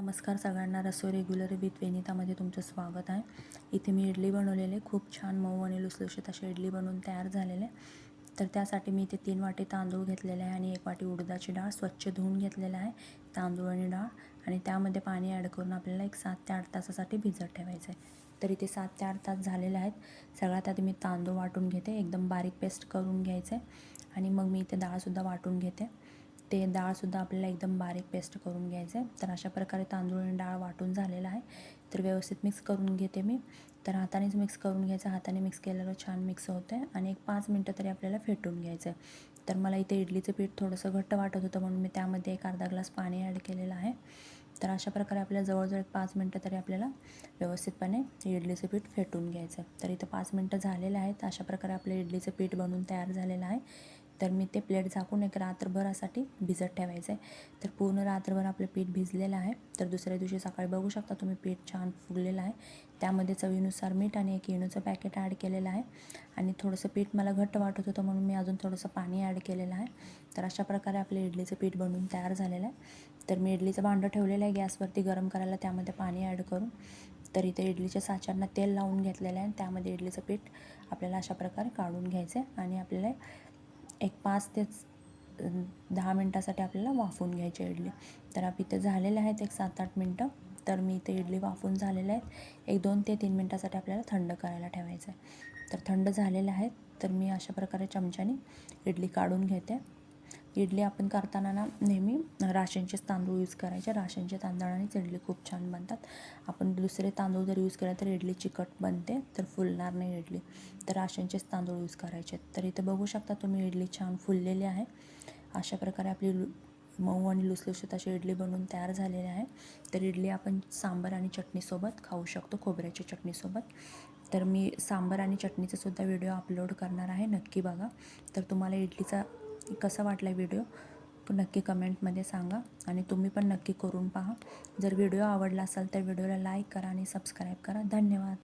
नमस्कार सगळ्यांना रसोई regular with वेनितामध्ये तुमचं स्वागत आहे. इथे मी इडली बनवलेले खूप छान मऊ आणि लुसलुशीत अशी इडली बनवून तयार झालेले तर त्यासाठी मी इथे तीन वाटी तांदूळ घेतलेले आहे आणि एक वाटी उडदाची डाळ स्वच्छ धुवून घेतलेलं आहे. तांदूळ आणि डाळ आणि त्यामध्ये पाणी ॲड करून आपल्याला एक सात ते आठ तासासाठी भिजत ठेवायचं आहे तर इथे सात ते आठ तास झालेले आहेत. सगळ्यात आधी मी तांदूळ वाटून घेते. एकदम बारीक पेस्ट करून घ्यायचं आहे आणि मग मी इथे डाळसुद्धा वाटून घेते. ते डाळसुद्धा आपल्याला एकदम बारीक पेस्ट करून घ्यायचं आहे. तर अशा प्रकारे तांदूळ आणि डाळ वाटून झालेलं आहे. तर व्यवस्थित मिक्स करून घेते मी. तर हातानेच मिक्स करून घ्यायचं हाताने मिक्स केलेलं छान मिक्स होतं आहे आणि एक पाच मिनटं तरी आपल्याला फेटून घ्यायचं आहे. तर मला इथे इडलीचं पीठ थोडंसं घट्ट वाटत होतं म्हणून मी त्यामध्ये एक अर्धा ग्लास पाणी ॲड केलेलं आहे. तर अशा प्रकारे आपल्याला जवळजवळ एक पाच मिनटं तरी आपल्याला व्यवस्थितपणे इडलीचं पीठ फेटून घ्यायचं आहे. तर इथं पाच मिनटं झालेले आहेत. अशा प्रकारे आपलं इडलीचं पीठ बनवून तयार झालेलं आहे. तर मी ते प्लेट झाकून एक रात्रभरासाठी भिजत ठेवायचं आहे तर पूर्ण रात्रभर आपलं पीठ भिजलेलं आहे. तर दुसऱ्या दिवशी सकाळी बघू शकता तुम्ही पीठ छान फुगलेलं आहे. त्यामध्ये चवीनुसार मीठ आणि एक इनोचं पॅकेट ॲड केलेलं आहे. आणि थोडंसं पीठ मला घट्ट वाटत होतं म्हणून मी अजून थोडंसं पाणी ॲड केलेलं आहे. तर अशा प्रकारे आपलं इडलीचं पीठ बनवून तयार झालेलं आहे. तर मी इडलीचं भांडं ठेवलेलं आहे गॅसवरती गरम करायला त्यामध्ये पाणी ॲड करून. तर इथे इडलीच्या साच्यांना तेल लावून घेतलेलं आहे आणि त्यामध्ये इडलीचं पीठ आपल्याला अशा प्रकारे काढून घ्यायचं आहे आणि आपल्याला एक पाच ते दहा मिनटासाठी आपल्याला वाफवून घ्यायची इडली. तर आप इथे झालेले आहेत एक सात आठ मिनटं. तर मी इथे इडली वाफून झालेले आहेत. एक दोन ते तीन मिनटासाठी आपल्याला थंड करायला ठेवायचं आहे. तर थंड झालेले आहेत. तर मी अशा प्रकारे चमच्याने इडली काढून घेते. इडली आपण करताना ना नेहमी राशनचेच तांदूळ यूज करायचे. राशनच्या तांदळानेच इडली खूप छान बनतात. आपण दुसरे तांदूळ जर यूज केले तर इडली चिकट बनते तर फुलणार नाही इडली. तर राशनचेच तांदूळ यूज करायचे. तर इथे बघू शकता तुम्ही इडली छान फुललेली आहे. अशा प्रकारे आपली लु मऊ आणि लुसलुसत अशी इडली बनवून तयार झालेली आहे. तर इडली आपण सांबार आणि चटणीसोबत खाऊ शकतो खोबऱ्याच्या चटणीसोबत तर मी सांबार आणि चटणीचासुद्धा व्हिडिओ अपलोड करणार आहे. नक्की बघा. तर तुम्हाला इडलीचा की कसा वाटला व्हिडिओ नक्की कमेंटमध्ये सांगा आणि तुम्ही पण नक्की करून पहा. जर व्हिडिओ आवडला असेल तर व्हिडिओला लाईक करा आणि सबस्क्राईब करा. धन्यवाद.